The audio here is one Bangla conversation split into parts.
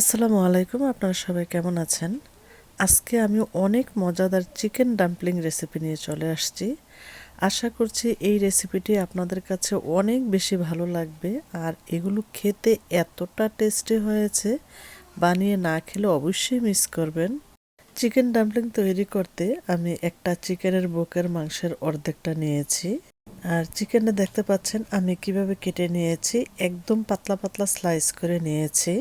আসসালামু আলাইকুম, আপনারা সবাই কেমন আছেন? আজকে আমি অনেক মজাদার চিকেন ডাম্পলিং রেসিপি নিয়ে চলে আসছি। আশা করছি এই রেসিপিটি আপনাদের কাছে অনেক বেশি ভালো লাগবে। আর এগুলো খেতে এতটা টেস্টি হয়েছে, বানিয়ে না খেলে অবশ্যই মিস করবেন। চিকেন ডাম্পলিং তৈরি করতে আমি একটা চিকেনের বুকের মাংসের অর্ধেকটা নিয়েছি। আর চিকেনটা দেখতে পাচ্ছেন, আমি কীভাবে কেটে নিয়েছি, একদম পাতলা পাতলা স্লাইস করে নিয়েছি।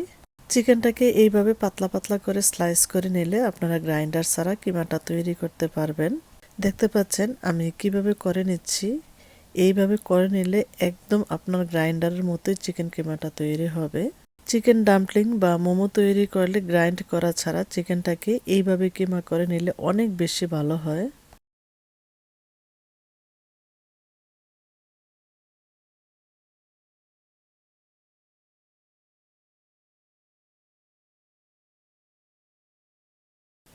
চিকেনটাকে এইভাবে পাতলা পাতলা করে স্লাইস করে নিলে আপনারা গ্রাইন্ডার ছাড়া কিমাটা তৈরি করতে পারবেন। দেখতে পাচ্ছেন, আমি কীভাবে করে নিচ্ছি। এইভাবে করে নিলে একদম আপনার গ্রাইন্ডারের মতোই চিকেন কিমাটা তৈরি হবে। চিকেন ডাম্পলিং বা মোমো তৈরি করলে গ্রাইন্ড করা ছাড়া চিকেনটাকে এইভাবে কিমা করে নিলে অনেক বেশি ভালো হয়।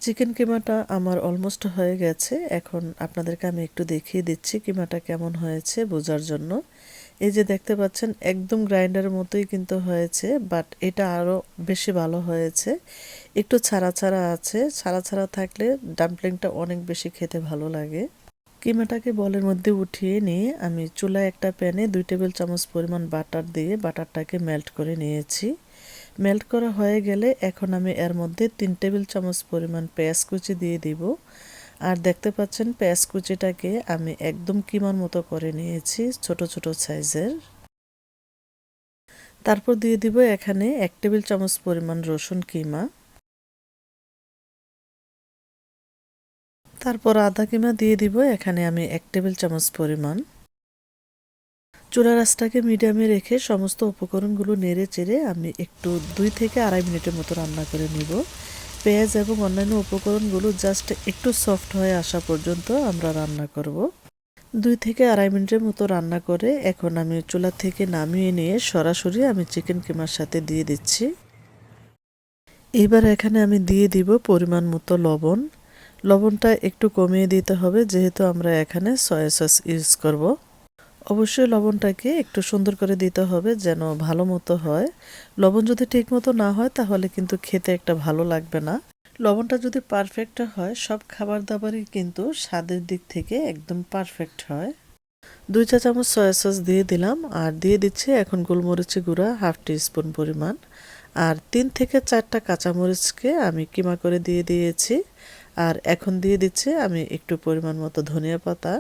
চিকেন কিমাটা আমার অলমোস্ট হয়ে গেছে। এখন আপনাদেরকে আমি একটু দেখিয়ে দিচ্ছি কিমাটা কেমন হয়েছে বোঝার জন্য। এই যে দেখতে পাচ্ছেন, একদম গ্রাইন্ডারের মতোই কিন্তু হয়েছে, বাট এটা আরও বেশি ভালো হয়েছে। একটু ছাড়া ছাড়া আছে, ছাড়া ছাড়া থাকলে ডাম্পলিংটা অনেক বেশি খেতে ভালো লাগে। কিমাটাকে বলের মধ্যে উঠিয়ে নিয়ে আমি চুলায় একটা প্যানে দুই টেবিল চামচ পরিমাণ বাটার দিয়ে বাটারটাকে মেল্ট করে নিয়েছি। মেল্ট করা হয়ে গেলে এখন আমি এর মধ্যে তিন টেবিল চামচ পরিমাণ পেঁয়াজ কুচি দিয়ে দিব। আর দেখতে পাচ্ছেন পেঁয়াজ কুচিটাকে আমি একদম কিমার মতো করে নিয়েছি ছোট ছোট সাইজের। তারপর দিয়ে দিব এখানে এক টেবিল চামচ পরিমাণ রসুন কিমা। তারপর আদা কিমা দিয়ে দিব এখানে আমি এক টেবিল চামচ পরিমাণ। চূড়া রাসটাকে মিডিয়ামে রেখে সমস্ত উপকরণগুলো নেড়ে চেড়ে আমি একটু দুই থেকে আড়াই মিনিটের মতো রান্না করে নিব। পেঁয়াজ এবং অন্যান্য উপকরণগুলো জাস্ট একটু সফট হয়ে আসা পর্যন্ত আমরা রান্না করব। দুই থেকে আড়াই মিনিটের মতো রান্না করে এখন আমি চুলা থেকে নামিয়ে নিয়ে সরাসরি আমি চিকেন কিমার সাথে দিয়ে দিচ্ছি। এবার এখানে আমি দিয়ে দিব পরিমাণ মতো লবণ। লবণটা একটু কমিয়ে দিতে হবে, যেহেতু আমরা এখানে সয়া সস ইউজ করব। অবশ্যই লবণটাকে একটু সুন্দর করে দিতে হবে যেন ভালো মতো হয়। লবণ যদি ঠিক মতো না হয় তাহলে কিন্তু খেতে একটা ভালো লাগবে না। লবণটা যদি পারফেক্ট হয়, সব খাবার দাবারই কিন্তু স্বাদের দিক থেকে একদম পারফেক্ট হয়। দুই চা চামচ সয়া সস দিয়ে দিলাম আর দিয়ে দিচ্ছি এখন গোলমরিচি গুঁড়া হাফ টি স্পুন পরিমাণ। আর তিন থেকে চারটা কাঁচামরিচকে আমি কিমা করে দিয়ে দিয়েছি। আর এখন দিয়ে দিচ্ছি আমি একটু পরিমাণ মতো ধনিয়া পাতা।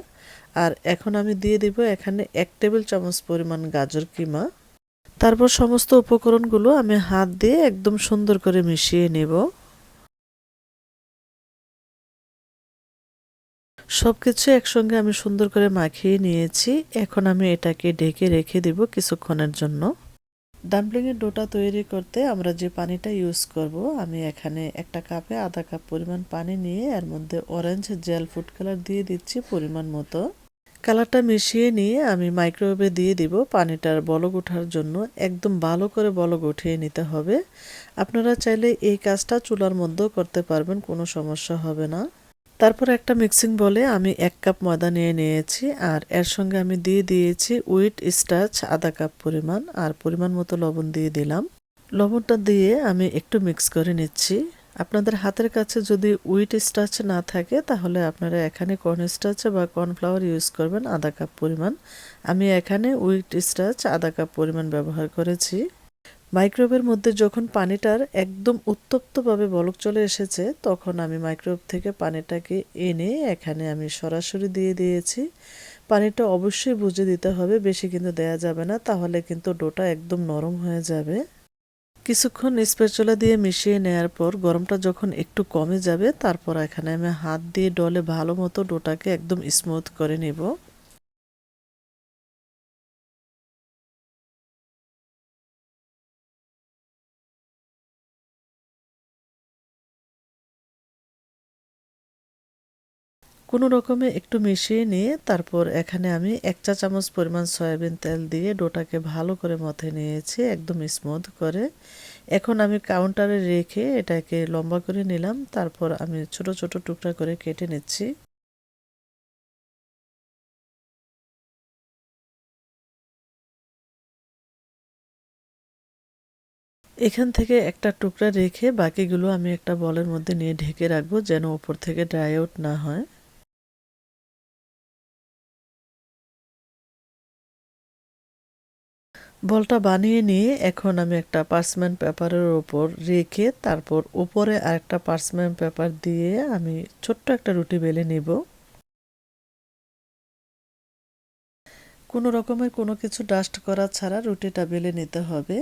আর এখন আমি দিয়ে দিব এখানে এক টেবিল চামচ পরিমাণ গাজর কিমা। তারপর সমস্ত উপকরণগুলো আমি হাত দিয়ে একদম সুন্দর করে মিশিয়ে নেব। সব কিছু একসঙ্গে আমি সুন্দর করে মাখিয়ে নিয়েছি। এখন আমি এটাকে ঢেকে রেখে দিব কিছুক্ষণের জন্য। ডাম্পলিংয়ের ডোটা তৈরি করতে আমরা যে পানিটা ইউজ করব, আমি এখানে একটা কাপে আধা কাপ পরিমাণ পানি নিয়ে এর মধ্যে অরেঞ্জ জেল ফুড কালার দিয়ে দিচ্ছি পরিমাণ মতো। কালারটা মিশিয়ে নিয়ে আমি মাইক্রোওয়েভে দিয়ে দিব। পানিটার বলক ওঠার জন্য একদম ভালো করে বলক উঠিয়ে নিতে হবে। আপনারা চাইলে এই কাজটা চুলার মধ্যেও করতে পারবেন, কোনো সমস্যা হবে না। তারপর একটা মিক্সিং বলে আমি এক কাপ ময়দা নিয়ে নিয়েছি আর এর সঙ্গে আমি দিয়ে দিয়েছি উইট স্টার্চ আধা কাপ পরিমাণ আর পরিমাণ মতো লবণ দিয়ে দিলাম। লবণটা দিয়ে আমি একটু মিক্স করে নিচ্ছি। আপনাদের হাতের কাছে যদি উইট স্টার্চ না থাকে, তাহলে আপনারা এখানে কর্ন স্টার্চ বা কর্নফ্লাওয়ার ইউজ করবেন আধা কাপ পরিমাণ। আমি এখানে উইট স্টার্চ আধা কাপ পরিমাণ ব্যবহার করেছি। মাইক্রোওয়েভের মধ্যে যখন পানিটার একদম উত্তপ্তভাবে বলক চলে এসেছে, তখন আমি মাইক্রোওয়েভ থেকে পানিটাকে এনে এখানে আমি সরাসরি দিয়ে দিয়েছি। পানিটা অবশ্যই বুঝে দিতে হবে, বেশি কিন্তু দেয়া যাবে না, তাহলে কিন্তু ডোটা একদম নরম হয়ে যাবে। কিছুক্ষণ স্পেচলা দিয়ে মিশিয়ে নেয়ার পর গরমটা যখন একটু কমে যাবে, তারপর এখানে আমি হাত দিয়ে ডলে ভালো মতো ডোটাকে একদম স্মুথ করে নেব। কোনো রকমে একটু মিশিয়ে নিয়ে তারপর এখানে আমি এক চা চামচ পরিমাণ সয়াবিন তেল দিয়ে ডোটাকে ভালো করে মথে নিয়েছি, একদম স্মুথ করে। এখন আমি কাউন্টারে রেখে এটাকে লম্বা করে নিলাম, তারপর আমি ছোট ছোট টুকরা করে কেটে নিচ্ছি। এখান থেকে একটা টুকরা রেখে বাকিগুলো আমি একটা বলের মধ্যে নিয়ে ঢেকে রাখব যেন ওপর থেকে ড্রাই আউট না হয়। বলটা বানিয়ে নিয়ে এখন আমি একটা পার্সমেন্ট পেপারের ওপর রেখে তারপর উপরে আরেকটা পার্সমেন্ট পেপার দিয়ে আমি ছোট্ট একটা রুটি বেলে নিব। কোনো রকমের কোনো কিছু ডাস্ট করা ছাড়া রুটিটা বেলে নিতে হবে।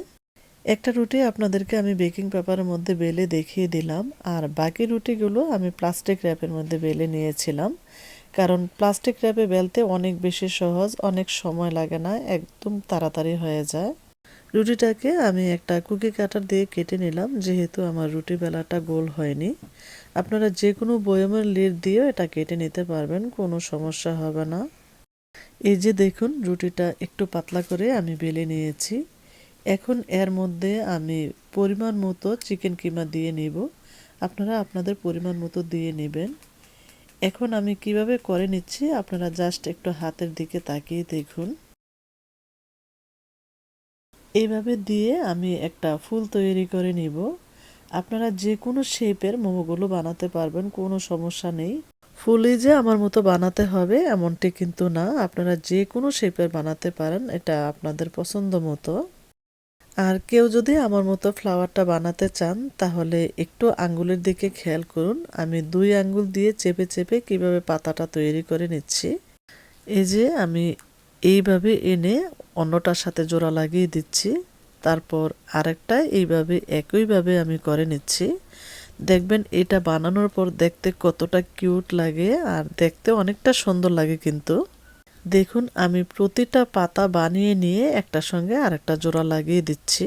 একটা রুটি আপনাদেরকে আমি বেকিং পেপারের মধ্যে বেলে দেখিয়ে দিলাম। আর বাকি রুটিগুলো আমি প্লাস্টিক র্যাপের মধ্যে বেলে নিয়েছিলাম। কারণ প্লাস্টিক র্যাপে বেলতে অনেক বেশি সহজ, অনেক সময় লাগে না, একদম তাড়াতাড়ি হয়ে যায়। রুটিটাকে আমি একটা কুকি কাটার দিয়ে কেটে নিলাম, যেহেতু আমার রুটি বেলাটা গোল হয়নি। আপনারা যে কোনো বয়মের লিড দিয়েও এটা কেটে নিতে পারবেন, কোনো সমস্যা হবে না। এই যে দেখুন, রুটিটা একটু পাতলা করে আমি বেলে নিয়েছি। এখন এর মধ্যে আমি পরিমাণ মতো চিকেন কিমা দিয়ে নিব। আপনারা আপনাদের পরিমাণ মতো দিয়ে নেবেন। এখন আমি কীভাবে করে নিচ্ছি? আপনারা জাস্ট একটু হাতের দিকে তাকিয়ে দেখুন। এইভাবে দিয়ে আমি একটা ফুল তৈরি করে নিব। আপনারা যে কোনো শেপের মোমোগুলো বানাতে পারবেন, কোনো সমস্যা নেই। ফুলই যে আমার মতো বানাতে হবে এমনটি কিন্তু না। আপনারা যে কোনো শেপের বানাতে পারেন, এটা আপনাদের পছন্দ মতো। আর কেউ যদি আমার মতো ফ্লাওয়ারটা বানাতে চান, তাহলে একটু আঙ্গুলের দিকে খেয়াল করুন। আমি দুই আঙ্গুল দিয়ে চেপে চেপে কীভাবে পাতাটা তৈরি করে নিচ্ছি। এই যে আমি এইভাবে এনে অন্যটার সাথে জোড়া লাগিয়ে দিচ্ছি। তারপর আরেকটা এইভাবে একইভাবে আমি করে নিচ্ছি। দেখবেন এটা বানানোর পর দেখতে কতটা কিউট লাগে আর দেখতে অনেকটা সুন্দর লাগে কিন্তু। দেখুন আমি প্রতিটা পাতা বানিয়ে নিয়ে একটা সঙ্গে আরেকটা জোড়া লাগিয়ে দিচ্ছি।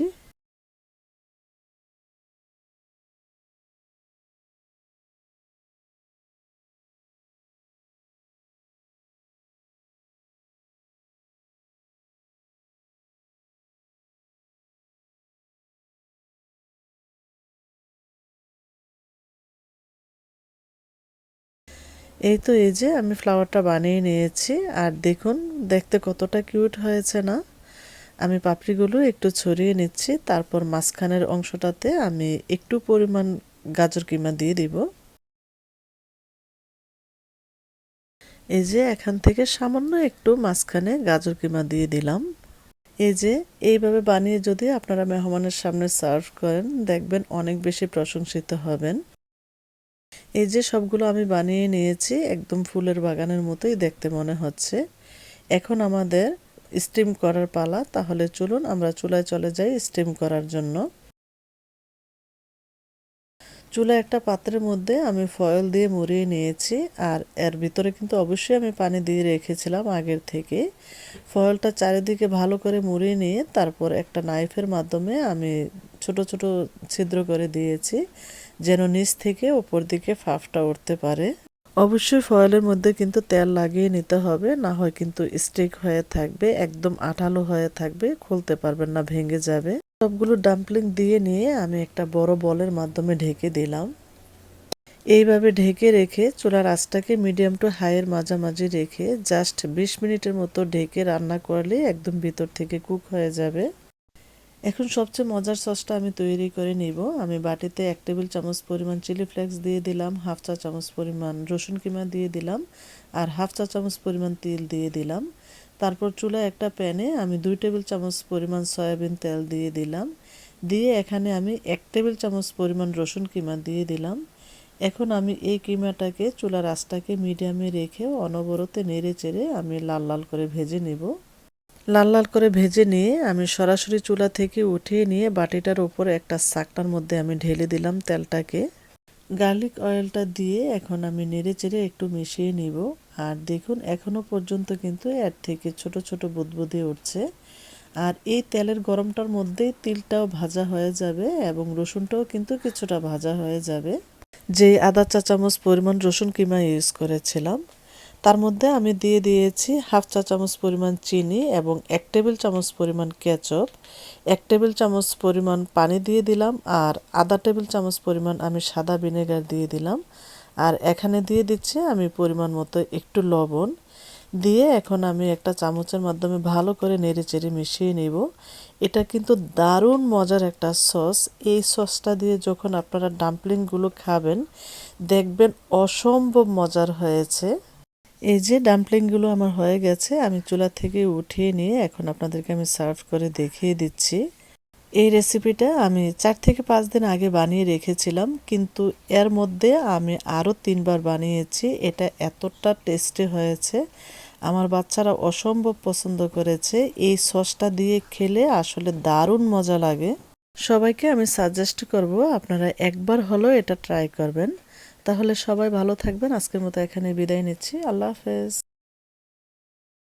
এই তো এই যে আমি ফ্লাওয়ারটা বানিয়ে নিয়েছি, আর দেখুন, দেখতে কতটা কিউট হয়েছে না? আমি পাপড়িগুলো একটু ছড়িয়ে নিচ্ছি, তারপর মাঝখানের অংশটাতে আমি একটু পরিমাণ গাজর কিমা দিয়ে দিব। এই যে এখান থেকে সামান্য একটু মাঝখানে গাজর কিমা দিয়ে দিলাম। এই যে এইভাবে বানিয়ে যদি আপনারা মেহমানের সামনে সার্ভ করেন, দেখবেন অনেক বেশি প্রশংসিত হবেন। এই যে সবগুলো আমি বানিয়ে নিয়েছি, একদম ফুলের বাগানের মতোই দেখতে মনে হচ্ছে। এখন আমাদের স্টিম করার পালা, তাহলে চলুন আমরা চুলায় চলে যাই স্টিম করার জন্য। চুলা একটা পাত্রের মধ্যে আমি ফয়েল দিয়ে মুড়িয়ে নিয়েছি, আর এর ভিতরে কিন্তু অবশ্যই আমি পানি দিয়ে রেখেছিলাম আগের থেকে। ফয়েলটা চারিদিকে ভালো করে মুড়িয়ে নিয়ে তারপর একটা নাইফের মাধ্যমে আমি ছোট ছোট ছিদ্র করে দিয়েছি। যেন নিচ থেকে ওপর দিকে ফাফটা উঠতে পারে। অবশ্যই ফয়েলের মধ্যে কিন্তু তেল লাগিয়ে নিতে হবে, না হয় কিন্তু স্টিক হয়ে থাকবে, একদম আঠালো হয়ে থাকবে, খুলতে পারবেন না, ভেঙে যাবে। সবগুলো ডাম্পলিং দিয়ে নিয়ে আমি একটা বড় বলের মাধ্যমে ঢেকে দিলাম। এইভাবে ঢেকে রেখে চুলার আঁচটাকে মিডিয়াম টু হাইয়ের মাঝামাঝি রেখে জাস্ট বিশ মিনিটের মতো ঢেকে রান্না করলে একদম ভিতর থেকে কুক হয়ে যাবে। এখন সবচেয়ে মজার সসটা আমি তৈরি করে নিব। আমি বাটিতে এক টেবিল চামচ পরিমাণ চিলি ফ্লেক্স দিয়ে দিলাম, হাফ চা চামচ পরিমাণ রসুন কিমা দিয়ে দিলাম আর হাফ চা চামচ পরিমাণ তেল দিয়ে দিলাম। তারপর চুলায় একটা প্যানে আমি দুই টেবিল চামচ পরিমাণ সয়াবিন তেল দিয়ে দিলাম। দিয়ে এখানে আমি এক টেবিল চামচ পরিমাণ রসুন কিমা দিয়ে দিলাম। এখন আমি এই কিমাটাকে চুলার আঁচটাকে মিডিয়ামে রেখে অনবরতে নেড়ে চেড়ে আমি লাল লাল করে ভেজে নেব। লাল লাল করে ভেজে নিয়ে আমি সরাসরি চুলা থেকে উঠিয়ে নিয়ে বাটিটার উপরে একটা সাকটার মধ্যে আমি ঢেলে দিলাম তেলটাকে। গার্লিক অয়েলটা দিয়ে এখন আমি নেড়ে চেড়ে একটু মিশিয়ে নিব। আর দেখুন এখনও পর্যন্ত কিন্তু এর থেকে ছোট ছোট বুদবুদি উঠছে। আর এই তেলের গরমটার মধ্যেই তিলটাও ভাজা হয়ে যাবে এবং রসুনটাও কিন্তু কিছুটা ভাজা হয়ে যাবে। যে আদা চা চামচ পরিমাণ রসুন কিমা ইউজ করেছিলাম তার মধ্যে আমি দিয়ে দিয়েছি হাফ চা চামচ পরিমাণ চিনি এবং এক টেবিল চামচ পরিমাণ কেচপ। এক টেবিল চামচ পরিমাণ পানি দিয়ে দিলাম আর আধা টেবিল চামচ পরিমাণ আমি সাদা ভিনেগার দিয়ে দিলাম। আর এখানে দিয়ে দিচ্ছি আমি পরিমাণ মতো একটু লবণ। দিয়ে এখন আমি একটা চামচের মাধ্যমে ভালো করে নেড়ে চেড়ে মিশিয়ে নিব। এটা কিন্তু দারুণ মজার একটা সস। এই সসটা দিয়ে যখন আপনারা ডাম্পলিংগুলো খাবেন, দেখবেন অসম্ভব মজার হয়েছে। এই যে ডাম্পলিংগুলো আমার হয়ে গেছে, আমি চুলা থেকে উঠিয়ে নিয়ে এখন আপনাদেরকে আমি সার্ভ করে দেখিয়ে দিচ্ছি। এই রেসিপিটা আমি চার থেকে পাঁচ দিন আগে বানিয়ে রেখেছিলাম, কিন্তু এর মধ্যে আমি আরও তিনবার বানিয়েছি, এটা এতটা টেস্টি হয়েছে। আমার বাচ্চারা অসম্ভব পছন্দ করেছে, এই সসটা দিয়ে খেলে আসলে দারুণ মজা লাগে। সবাইকে আমি সাজেস্ট করব, আপনারা একবার হলেও এটা ট্রাই করবেন। তাহলে সবাই ভালো থাকবেন। আজকের মতো এখানে বিদায় নিচ্ছি। আল্লাহ হাফেজ।